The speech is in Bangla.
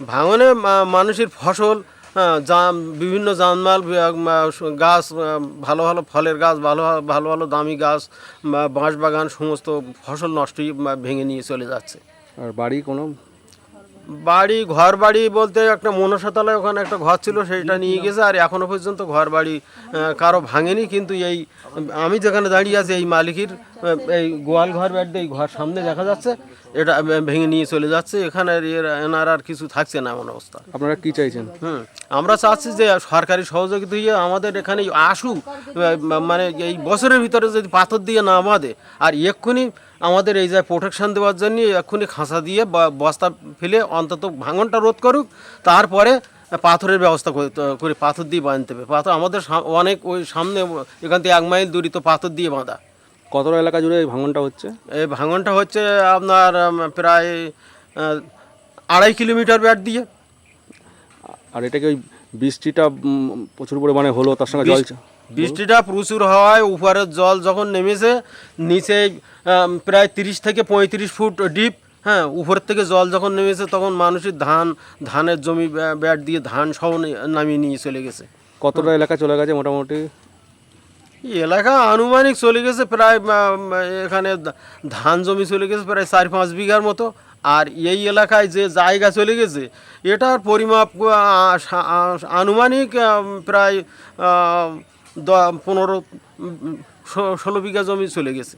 ভাঙনে মানুষের ফসল হ্যাঁ, জাম বিভিন্ন জানমাল গাছ ভালো ভালো ফলের গাছ ভালো ভালো ভালো দামি গাছ বাঁশ বাগান সমস্ত ফসল নষ্টই ভেঙে নিয়ে চলে যাচ্ছে। আর বাড়ি কোনো বাড়ি ঘর বাড়ি বলতে একটা মনসাতলায় ওখানে একটা ঘর ছিল সেইটা নিয়ে গেছে আর এখনও পর্যন্ত ঘর বাড়ি কারও ভাঙেনি কিন্তু এই আমি যেখানে দাঁড়িয়ে আছি এই মালিকের এই গোয়াল ঘর বাড়ি এই ঘর সামনে দেখা যাচ্ছে এটা ভেঙে নিয়ে চলে যাচ্ছে এখানে এনার আর কিছু থাকছে না এমন অবস্থা। আপনারা কি চাইছেন? হুম আমরা চাচ্ছি যে সরকারি সহযোগিতা দিয়ে আমাদের এখানে আহ, মানে এই বছরের ভিতরে যদি পাথর দিয়ে না বাঁধে আর এক্ষুনি আমাদের এই যে প্রোটেকশান দেওয়ার জন্য এক্ষুনি খাঁচা দিয়ে বা- বস্তা ফেলে অন্তত ভাঙনটা রোধ করুক তারপরে পাথরের ব্যবস্থা করে করে পাথর দিয়ে বাঁধতে হবে। পাথর আমাদের অনেক ওই সামনে এখান থেকে এক মাইল দূরই তো পাথর দিয়ে বাঁধা। কতটা এলাকা জুড়ে এই ভাঙনটা হচ্ছে? এই ভাঙনটা হচ্ছে আপনার প্রায় আড়াই কিলোমিটার ব্যাট দিয়ে। আর এটাকে ওই বৃষ্টিটা প্রচুর পরিমাণে হলো তার সঙ্গে জল বৃষ্টিটা প্রচুর হওয়ায় উপরের জল যখন নেমেছে নিচে প্রায় তিরিশ থেকে পঁয়ত্রিশ ফুট ডিপ হ্যাঁ উপর থেকে জল যখন নেমেছে তখন মানুষের ধান ধানের জমি ব্যাট দিয়ে ধান সহ নামিয়ে নিয়ে চলে গেছে। কতটা এলাকা চলে গেছে মোটামুটি? এই এলাকা আনুমানিক চলে গেছে প্রায় এখানে ধান জমি চলে গেছে প্রায় চার পাঁচ বিঘার মতো। আর এই এলাকায় যে জায়গা চলে গেছে এটার পরিমাপ আনুমানিক প্রায় পনেরো ষোলো বিঘা জমি চলে গেছে।